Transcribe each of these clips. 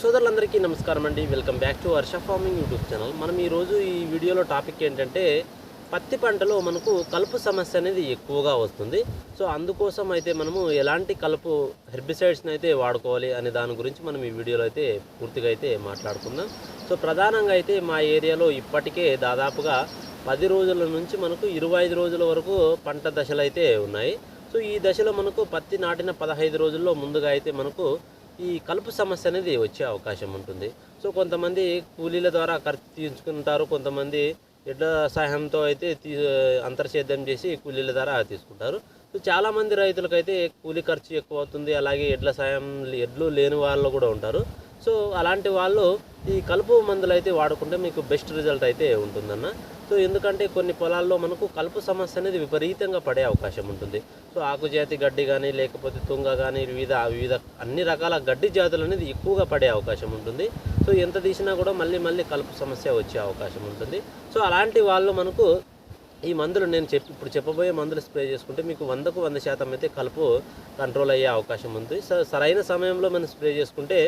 సోదరులందరికీ నమస్కారం అండి. Welcome back to Varsha farming YouTube channel. మనం ఈరోజు ఈ వీడియోలో టాపిక్ ఏంటంటే పత్తి పంటలో మనకు కలుపు సమస్య అనేది ఎక్కువగా వస్తుంది. సో అందుకోసం అయితే మనము ఎలాంటి కలుపు హెర్బిసైడ్స్ని అయితే వాడుకోవాలి అనే దాని గురించి మనం ఈ వీడియోలో అయితే పూర్తిగా అయితే మాట్లాడుకుందాం. సో ప్రధానంగా అయితే మా ఏరియాలో ఇప్పటికే దాదాపుగా పది రోజుల నుంచి మనకు ఇరవై ఐదు రోజుల వరకు పంట దశలు అయితే ఉన్నాయి. సో ఈ దశలో మనకు పత్తి నాటిన పదహైదు రోజుల్లో ముందుగా అయితే మనకు ఈ కలుపు సమస్య అనేది వచ్చే అవకాశం ఉంటుంది. సో కొంతమంది కూలీల ద్వారా ఖర్చు తీసుకుంటారు కొంతమంది ఎడ్ల సహాయంతో అయితే తీ అంతర్సేద్యం చేసి కూలీల ద్వారా తీసుకుంటారు. సో చాలామంది రైతులకైతే కూలీ ఖర్చు ఎక్కువ అవుతుంది అలాగే ఎడ్ల సాయం ఎడ్లు లేని వాళ్ళు కూడా ఉంటారు. సో అలాంటి వాళ్ళు ఈ కలుపు మందులు అయితే వాడుకుంటే మీకు బెస్ట్ రిజల్ట్ అయితే ఉంటుందన్న. సో ఎందుకంటే కొన్ని పొలాల్లో మనకు కలుపు సమస్య అనేది విపరీతంగా పడే అవకాశం ఉంటుంది. సో ఆకుజాతి గడ్డి కానీ లేకపోతే తుంగ కానీ వివిధ వివిధ అన్ని రకాల గడ్డి జాతులు అనేది ఎక్కువగా పడే అవకాశం ఉంటుంది. సో ఎంత తీసినా కూడా మళ్ళీ మళ్ళీ కలుపు సమస్య వచ్చే అవకాశం ఉంటుంది. సో అలాంటి వాళ్ళు మనకు ఈ మందులు నేను చెప్పి ఇప్పుడు చెప్పబోయే మందులు స్ప్రే చేసుకుంటే మీకు వందకు వంద శాతం అయితే కలుపు కంట్రోల్ అయ్యే అవకాశం ఉంది. సో సరైన సమయంలో మనం స్ప్రే చేసుకుంటే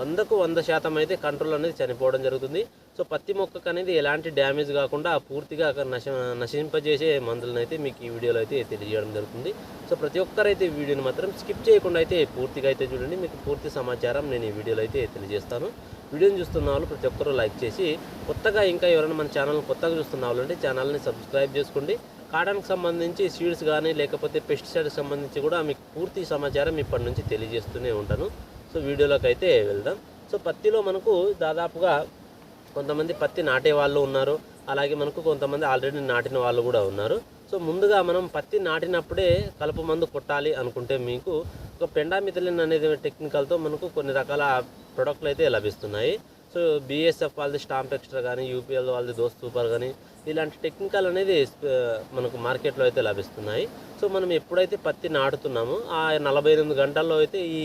వందకు వంద శాతం అయితే కంట్రోల్ అనేది చనిపోవడం జరుగుతుంది. సో పత్తి మొక్కకు అనేది ఎలాంటి డ్యామేజ్ కాకుండా పూర్తిగా నశ నశింపజేసే మందులను అయితే మీకు ఈ వీడియోలో అయితే తెలియజేయడం జరుగుతుంది. సో ప్రతి ఒక్కరైతే ఈ వీడియోని మాత్రం స్కిప్ చేయకుండా అయితే పూర్తిగా అయితే చూడండి. మీకు పూర్తి సమాచారం నేను ఈ వీడియోలో అయితే తెలియజేస్తాను. వీడియోని చూస్తున్న వాళ్ళు ప్రతి ఒక్కరూ లైక్ చేసి కొత్తగా ఇంకా ఎవరైనా మన ఛానల్ కొత్తగా చూస్తున్న వాళ్ళు అంటే ఛానల్ని సబ్స్క్రైబ్ చేసుకోండి. కాటన్కి సంబంధించి సీడ్స్ కానీ లేకపోతే పెస్టిసైడ్కి సంబంధించి కూడా మీకు పూర్తి సమాచారం ఇప్పటి నుంచి తెలియజేస్తూనే ఉంటాను. సో వీడియోలోకి అయితే వెళ్దాం. సో పత్తిలో మనకు దాదాపుగా కొంతమంది పత్తి నాటే వాళ్ళు ఉన్నారు. అలాగే మనకు కొంతమంది ఆల్రెడీ నాటిన వాళ్ళు కూడా ఉన్నారు. సో ముందుగా మనం పత్తి నాటినప్పుడే కలుపు మందు కొట్టాలి అనుకుంటే మీకు ఒక పెండామిథలిన్ అనేది టెక్నికల్తో మనకు కొన్ని రకాల ప్రొడక్ట్లు అయితే లభిస్తున్నాయి. సో బీఎస్ఎఫ్ వాళ్ళది స్టాంప్ ఎక్స్ట్రా కానీ యూపీఎల్ వాళ్ళది దోస్త్ సూపర్ కానీ ఇలాంటి టెక్నికల్ అనేది మనకు మార్కెట్లో అయితే లభిస్తున్నాయి. సో మనం ఎప్పుడైతే పత్తి నాటుతున్నామో ఆ నలభై ఎనిమిది గంటల్లో అయితే ఈ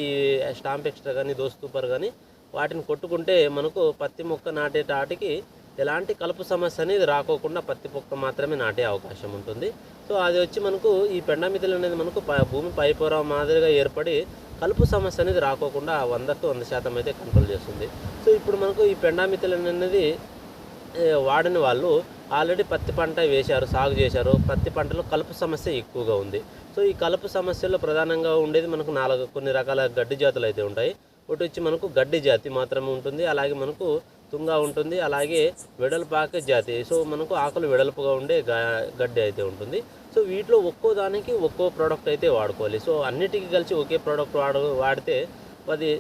స్టాంప్ ఎక్స్ట్రా కానీ దోస్త్ సూపర్ కానీ వాటిని కొట్టుకుంటే మనకు పత్తి మొక్క నాటేటాటికి ఎలాంటి కలుపు సమస్య అనేది రాకోకుండా పత్తి మొక్క మాత్రమే నాటే అవకాశం ఉంటుంది. సో అది వచ్చి మనకు ఈ పెండమితులు అనేది మనకు ప- భూమి పైపొర మాదిరిగా ఏర్పడి కలుపు సమస్య అనేది రాకోకుండా వందకు వంద శాతం అయితే కంట్రోల్ చేస్తుంది. సో ఇప్పుడు మనకు ఈ పెండామితులు అనేది వాడని వాళ్ళు ఆల్రెడీ పత్తి పంట వేశారు సాగు చేశారు. పత్తి పంటలో కలుపు సమస్య ఎక్కువగా ఉంది. సో ఈ కలుపు సమస్యలో ప్రధానంగా ఉండేది మనకు నాలుగు కొన్ని రకాల గడ్డి జాతులు అయితే ఉంటాయి. ఒకటి వచ్చి మనకు గడ్డి జాతి మాత్రమే ఉంటుంది. అలాగే మనకు తుంగ ఉంటుంది. అలాగే వెడల్పాక జాతి. సో మనకు ఆకులు వెడల్పుగా ఉండే గడ్డి అయితే ఉంటుంది. సో వీటిలో ఒక్కో దానికి ఒక్కో ప్రోడక్ట్ అయితే వాడుకోవాలి. సో అన్నిటికీ కలిసి ఒకే ప్రోడక్ట్ వాడు వాడితే అది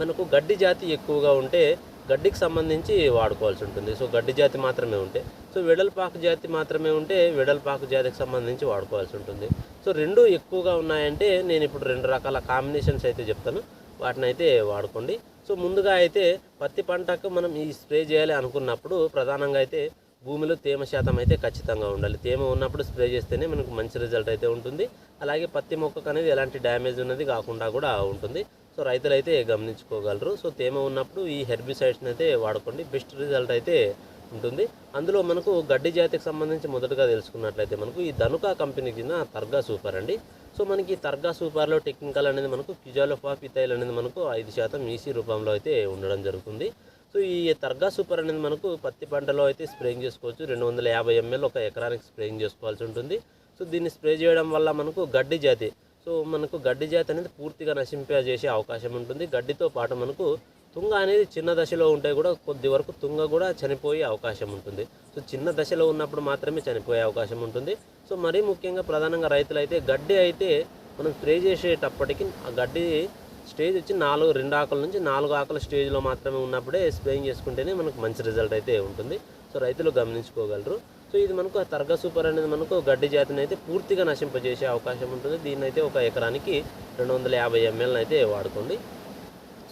మనకు గడ్డి జాతి ఎక్కువగా ఉంటే గడ్డికి సంబంధించి వాడుకోవాల్సి ఉంటుంది. సో గడ్డి జాతి మాత్రమే ఉంటే. సో వెడల్పాకు జాతి మాత్రమే ఉంటే వెడల్పాకు జాతికి సంబంధించి వాడుకోవాల్సి ఉంటుంది. సో రెండు ఎక్కువగా ఉన్నాయంటే నేను ఇప్పుడు రెండు రకాల కాంబినేషన్స్ అయితే చెప్తాను. వాటిని అయితే వాడుకోండి. సో ముందుగా అయితే పత్తి పంటకు మనం ఈ స్ప్రే చేయాలి అనుకున్నప్పుడు ప్రధానంగా అయితే భూమిలో తేమ శాతం అయితే ఖచ్చితంగా ఉండాలి. తేమ ఉన్నప్పుడు స్ప్రే చేస్తేనే మనకు మంచి రిజల్ట్ అయితే ఉంటుంది. అలాగే పత్తి మొక్కకు అనేది ఎలాంటి డ్యామేజ్ ఉన్నది కాకుండా కూడా ఉంటుంది. సో రైతులు అయితే గమనించుకోగలరు. సో తేమ ఉన్నప్పుడు ఈ హెర్బిసైడ్స్ని అయితే వాడుకోండి. బెస్ట్ రిజల్ట్ అయితే ఉంటుంది. అందులో మనకు గడ్డి జాతికి సంబంధించి మొదటగా తెలుసుకున్నట్లయితే మనకు ఈ ధనుకా కంపెనీకి చెందిన తర్గా సూపర్ అండి. సో మనకి తర్గా సూపర్లో టెక్నికల్ అనేది మనకు క్యుజాలోఫా పితైల్ అనేది మనకు ఐదు శాతం ఈసీ రూపంలో అయితే ఉండడం జరుగుతుంది. సో ఈ తర్గా సూపర్ అనేది మనకు పత్తి పంటలో అయితే స్ప్రేయింగ్ చేసుకోవచ్చు. రెండు వందల యాభై ఎంఎల్ ఒక ఎకరానికి స్ప్రేయింగ్ చేసుకోవాల్సి ఉంటుంది. సో దీన్ని స్ప్రే చేయడం వల్ల మనకు గడ్డి జాతి సో మనకు గడ్డి జాతి అనేది పూర్తిగా నశింపజేసే అవకాశం ఉంటుంది. గడ్డితో పాటు మనకు తుంగ అనేది చిన్న దశలో ఉంటే కూడా కొద్ది వరకు తుంగ కూడా చనిపోయే అవకాశం ఉంటుంది. సో చిన్న దశలో ఉన్నప్పుడు మాత్రమే చనిపోయే అవకాశం ఉంటుంది. సో మరీ ముఖ్యంగా ప్రధానంగా రైతులు అయితే గడ్డి అయితే మనం స్ప్రే చేసేటప్పటికి ఆ గడ్డి స్టేజ్ వచ్చి నాలుగు రెండు ఆకుల నుంచి నాలుగు ఆకుల స్టేజ్లో మాత్రమే ఉన్నప్పుడే స్ప్రేయింగ్ చేసుకుంటేనే మనకు మంచి రిజల్ట్ అయితే ఉంటుంది. సో రైతులు గమనించుకోగలరు. సో ఇది మనకు తర్గ సూపర్ అనేది మనకు గడ్డి జాతిని అయితే పూర్తిగా నశింపజేసే అవకాశం ఉంటుంది. దీన్ని అయితే ఒక ఎకరానికి రెండు వందల యాభై ఎంఎల్ అయితే వాడుకోండి.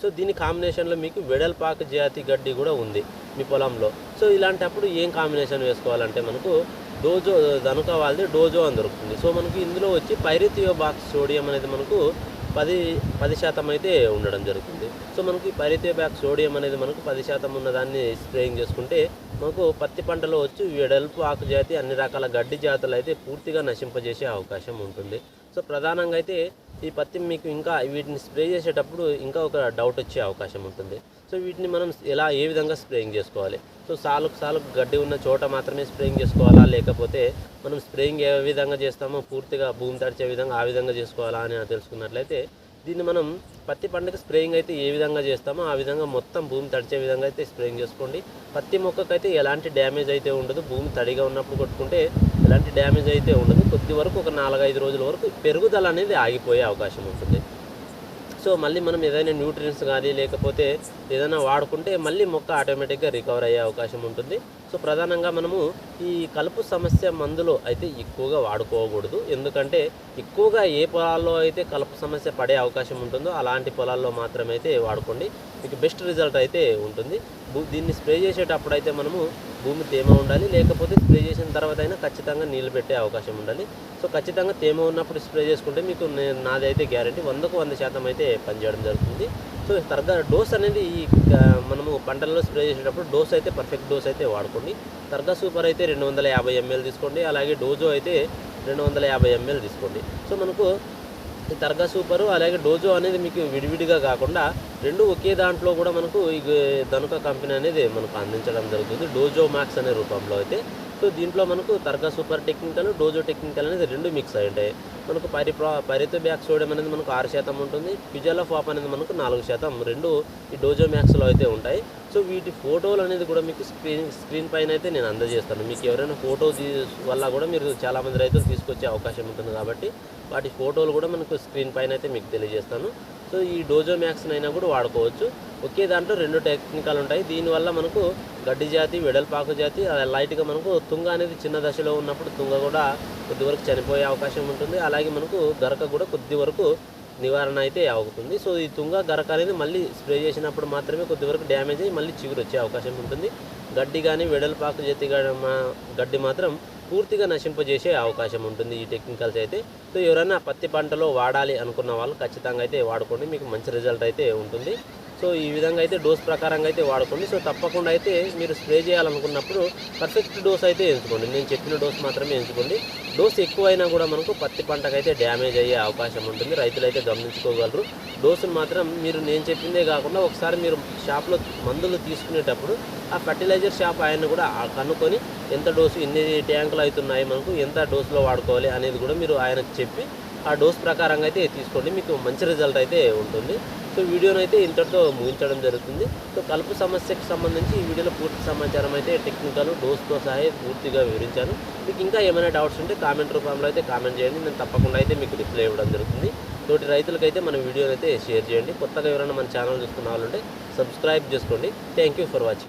సో దీని కాంబినేషన్లో మీకు వెడల్పాకు జాతి గడ్డి కూడా ఉంది మీ పొలంలో. సో ఇలాంటప్పుడు ఏం కాంబినేషన్ వేసుకోవాలంటే మనకు డోజో ధనుక వాళ్ళది డోజో అని దొరుకుతుంది. సో మనకు ఇందులో వచ్చి పైరితియో బాక్స్ సోడియం అనేది మనకు పది పది శాతం అయితే ఉండడం జరుగుతుంది. సో మనకి పైరిథియో బ్యాక్ సోడియం అనేది మనకు పది శాతం ఉన్న దాన్ని స్ప్రేయింగ్ చేసుకుంటే మనకు పత్తి పంటలో వచ్చి వెడల్పు ఆకు జాతి అన్ని రకాల గడ్డి జాతులు అయితే పూర్తిగా నశింపజేసే అవకాశం ఉంటుంది. సో ప్రధానంగా అయితే ఈ పత్తి మీకు ఇంకా వీటిని స్ప్రే చేసేటప్పుడు ఇంకా ఒక డౌట్ వచ్చే అవకాశం ఉంటుంది. సో వీటిని మనం ఎలా ఏ విధంగా స్ప్రేయింగ్ చేసుకోవాలి? సో సాలుకు సాలుకు గడ్డి ఉన్న చోట మాత్రమే స్ప్రేయింగ్ చేసుకోవాలా? లేకపోతే మనం స్ప్రేయింగ్ ఏ విధంగా చేస్తామో పూర్తిగా భూమి తడిచే విధంగా ఆ విధంగా చేసుకోవాలా అని తెలుసుకున్నట్లయితే దీన్ని మనం పత్తి పంటకు స్ప్రేయింగ్ అయితే ఏ విధంగా చేస్తామో ఆ విధంగా మొత్తం భూమి తడిచే విధంగా అయితే స్ప్రేయింగ్ చేసుకోండి. పత్తి మొక్కకైతే ఎలాంటి డ్యామేజ్ అయితే ఉండదు. భూమి తడిగా ఉన్నప్పుడు కొట్టుకుంటే ఎలాంటి డ్యామేజ్ అయితే ఉండదు. కొద్ది వరకు ఒక నాలుగైదు రోజుల వరకు పెరుగుదల అనేది ఆగిపోయే అవకాశం ఉంటుంది. సో మళ్ళీ మనం ఏదైనా న్యూట్రియన్స్ కానీ లేకపోతే ఏదైనా వాడుకుంటే మళ్ళీ మొక్క ఆటోమేటిక్గా రికవర్ అయ్యే అవకాశం ఉంటుంది. సో ప్రధానంగా మనము ఈ కలుపు సమస్య మందులో అయితే ఎక్కువగా వాడుకోకూడదు. ఎందుకంటే ఎక్కువగా ఏ పొలాల్లో అయితే కలుపు సమస్య పడే అవకాశం ఉంటుందో అలాంటి పొలాల్లో మాత్రమైతే వాడుకోండి. మీకు బెస్ట్ రిజల్ట్ అయితే ఉంటుంది. దీన్ని స్ప్రే చేసేటప్పుడు అయితే మనము భూమి తేమ ఉండాలి లేకపోతే స్ప్రే చేసిన తర్వాత అయినా ఖచ్చితంగా నీళ్ళు పెట్టే అవకాశం ఉండాలి. సో ఖచ్చితంగా తేమ ఉన్నప్పుడు స్ప్రే చేసుకుంటే మీకు నే- నాదైతే గ్యారంటీ వందకు వంద శాతం అయితే పనిచేయడం జరుగుతుంది. సో తరగా డోస్ అనేది ఈ మనము పంటల్లో స్ప్రే చేసేటప్పుడు డోస్ అయితే పర్ఫెక్ట్ డోస్ అయితే వాడుకోండి. తర్గా సూపర్ అయితే రెండు వందల యాభై ఎంఎల్ తీసుకోండి అలాగే డోజో అయితే రెండు వందల యాభై ఎంఎల్ తీసుకోండి. సో మనకు ఈ తర్గా సూపరు అలాగే డోజో అనేది మీకు విడివిడిగా కాకుండా రెండు ఒకే దాంట్లో కూడా మనకు ఈ ధనుక కంపెనీ అనేది మనకు అందించడం జరుగుతుంది. డోజో మ్యాక్స్ అనే రూపంలో అయితే. సో దీంట్లో మనకు తర్గా సూపర్ టెక్నికల్ డోజో టెక్నికల్ అనేది రెండు మిక్స్ అయి ఉంటాయి. మనకు పరి పరితో బ్యాక్ సోడియం అనేది మనకు ఆరు శాతం ఉంటుంది. పిజాలో ఫాప్ అనేది మనకు నాలుగు శాతం. రెండు ఈ డోజో మ్యాక్స్లో అయితే ఉంటాయి. సో వీటి ఫోటోలు అనేది కూడా మీకు స్క్రీన్ స్క్రీన్ పైన అయితే నేను అందజేస్తాను. మీకు ఎవరైనా ఫోటో వల్ల కూడా మీరు చాలామంది రైతులు తీసుకొచ్చే అవకాశం ఉంటుంది కాబట్టి వాటి ఫోటోలు కూడా మనకు స్క్రీన్ పైన అయితే మీకు తెలియజేస్తాను. సో ఈ డోజో మ్యాక్స్ అయినా కూడా వాడుకోవచ్చు. ఒకే దాంట్లో రెండు టెక్నికల్ ఉంటాయి. దీనివల్ల మనకు గడ్డి జాతి వెడల్పాకు జాతి లైట్గా మనకు తుంగ అనేది చిన్న దశలో ఉన్నప్పుడు తుంగ కూడా కొద్ది వరకు చనిపోయే అవకాశం ఉంటుంది. అలాగే మనకు గరక కూడా కొద్ది వరకు నివారణ అయితే అవుతుంది. సో ఈ తుంగ గరక అనేది మళ్ళీ స్ప్రే చేసినప్పుడు మాత్రమే కొద్దివరకు డ్యామేజ్ అయ్యి మళ్ళీ చిగురు వచ్చే అవకాశం ఉంటుంది. గడ్డి కానీ వెడల్పాకు జాతి మా- గడ్డి మాత్రం పూర్తిగా నశింపజేసే అవకాశం ఉంటుంది ఈ టెక్నికల్స్ అయితే. సో ఎవరైనా పత్తి పంటలో వాడాలి అనుకున్న వాళ్ళు ఖచ్చితంగా అయితే వాడుకోండి. మీకు మంచి రిజల్ట్ అయితే ఉంటుంది. సో ఈ విధంగా అయితే డోస్ ప్రకారంగా అయితే వాడుకోండి. సో తప్పకుండా అయితే మీరు స్ప్రే చేయాలనుకున్నప్పుడు పర్ఫెక్ట్ డోస్ అయితే ఎంచుకోండి. నేను చెప్పిన డోస్ మాత్రమే ఎంచుకోండి. డోస్ ఎక్కువైనా కూడా మనకు పత్తి పంటకైతే డ్యామేజ్ అయ్యే అవకాశం ఉంటుంది. రైతులు అయితే గమనించుకోగలరు. డోసును మాత్రం మీరు నేను చెప్పిందే కాకుండా ఒకసారి మీరు షాప్లో మందులు తీసుకునేటప్పుడు ఆ ఫర్టిలైజర్ షాప్ ఆయన కూడా కనుక్కొని ఎంత డోసు ఎన్ని ట్యాంకులు అవుతున్నాయి మనకు ఎంత డోసులో వాడుకోవాలి అనేది కూడా మీరు ఆయనకు చెప్పి ఆ డోస్ ప్రకారంగా అయితే తీసుకోండి. మీకు మంచి రిజల్ట్ అయితే ఉంటుంది. సో వీడియోను అయితే ఇంతటితో ముగించడం జరుగుతుంది. సో కలుపు సమస్యకు సంబంధించి ఈ వీడియోలో పూర్తి సమాచారం అయితే టెక్నికల్ డోస్తో సహా పూర్తిగా వివరించాను. మీకు ఇంకా ఏమైనా డౌట్స్ ఉంటే కామెంట్ రూపంలో అయితే కామెంట్ చేయండి. నేను తప్పకుండా అయితే మీకు రిప్లై ఇవ్వడం జరుగుతుంది. తోటి రైతులకైతే మన వీడియోని అయితే షేర్ చేయండి. కొత్తగా ఎవరైనా మన ఛానల్ చూస్తున్న వాళ్ళు ఉంటే సబ్స్క్రైబ్ చేసుకోండి. Thank you for watching.